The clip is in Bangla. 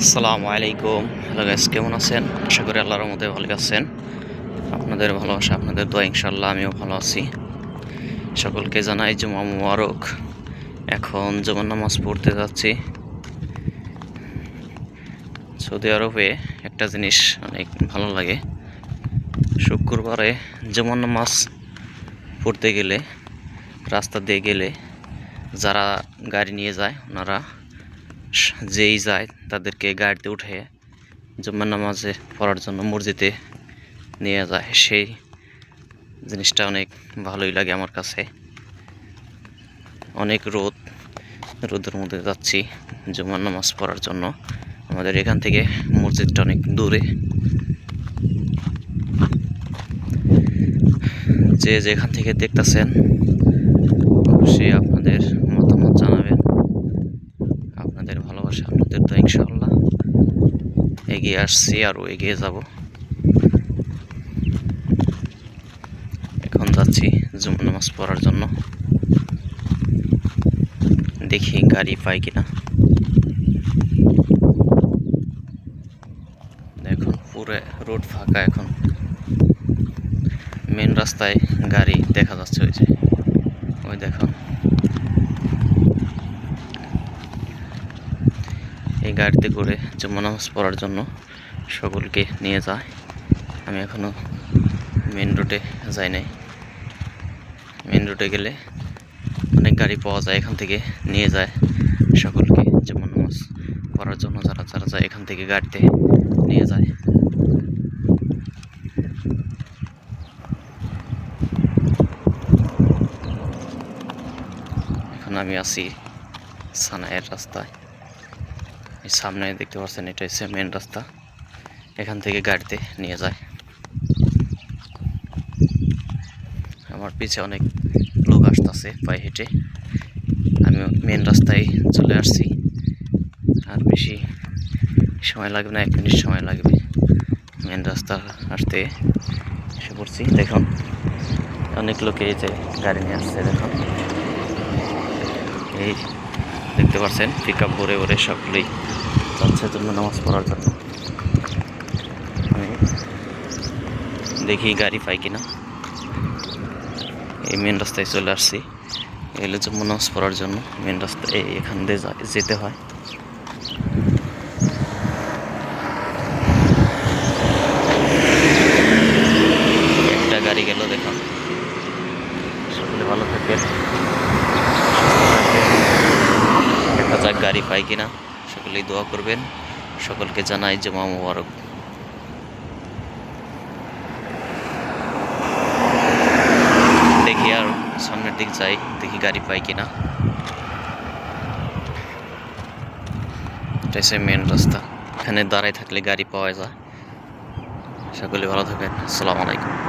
আসসালামু আলাইকুম। হ্যালো গাইস কেমন আছেন? আশা করি আল্লাহর মধ্যে ভালো আছেন। আপনাদের ভালোবাসা, আপনাদের দোয়া ইনশাল্লাহ আমিও ভালো আছি। সকলকে জানাই জুমা মুবারক। এখন জুমার নামাজ পড়তে যাচ্ছি। সৌদি আরবে একটা জিনিস অনেক ভালো লাগে। শুক্রবারে জুমার নামাজ পড়তে গেলে, রাস্তা দিয়ে গেলে যারা গাড়ি নিয়ে যায়, ওনারা যেই যায় তাদেরকে গাড়িতে উঠে জুম্মার নামাজে পড়ার জন্য মসজিদে নিয়ে যায়। সেই জিনিসটা অনেক ভালোই লাগে আমার কাছে। অনেক রোদ, রোদের মধ্যে যাচ্ছি জুম্মার নামাজ পড়ার জন্য। আমাদের এখান থেকে মসজিদটা অনেক দূরে। যে যেখান থেকে দেখতেছেন অবশ্যই আপনাদের মতামত জানাবেন আপনাদের আপনাদের তো ইনশাআল্লাহ। এগিয়ে আসছি আরও এগিয়ে যাব। এখন যাচ্ছি জুম নামাজ পড়ার জন্য। দেখি গাড়ি পাই কিনা। দেখুন, পুরো রোড ফাঁকা এখন। মেন রাস্তায় গাড়ি দেখা যাচ্ছে ওই যে। ওই দেখুন। এই গাড়িতে করে জুম্মা নামাজ পড়ার জন্য সকলকে নিয়ে যায়। আমি এখনও মেন রোডে যাই নাই। মেন রোডে গেলে অনেক গাড়ি পাওয়া যায় এখান থেকে নিয়ে যায় সকলকে জুম্মা নামাজ পড়ার জন্য যারা যারা যায় এখান থেকে গাড়িতে নিয়ে যায়। এখন আমি আছি সানায়ের রাস্তায়। সামনে দেখতে পাচ্ছেন, এটা হচ্ছে মেন রাস্তা। এখান থেকে গাড়িতে নিয়ে যায়। আমার পিছে অনেক লোক আসতেছে পায়ে হেঁটে। আমি মেন রাস্তায় চলে আসছি। আর বেশি সময় লাগবে না, এক মিনিট সময় লাগবে। মেন রাস্তা আসতে এসে পড়ছি। দেখুন, অনেক লোকে এই যে গাড়ি নিয়ে আসছে, দেখুন। এই দেখতে পাচ্ছেন পিক আপ ভরে ভরে সকলেই যাচ্ছে জন্য নামাজ পড়ার জন্য। আমি দেখি গাড়ি পাই কিনা। এই মেন রাস্তায় চলে আসছি। এগুলো জন্য নামাজ পড়ার জন্য মেন রাস্তায় এখান দিয়ে যেতে হয় একটা গাড়ি গেল দেখুন সকলে ভালো থাকেন দেখা যাক গাড়ি পাই কিনা সকলেই দোয়া করবেন। সকলকে জানাই জমা মুবারক। দেখি আর সামনের দিক যাই, দেখি গাড়ি পাই কিনা। এটা হচ্ছে মেন রাস্তা। এখানে দাঁড়ায় থাকলে গাড়ি পাওয়া যায়। সকলে ভালো থাকেন আসসালামু আলাইকুম।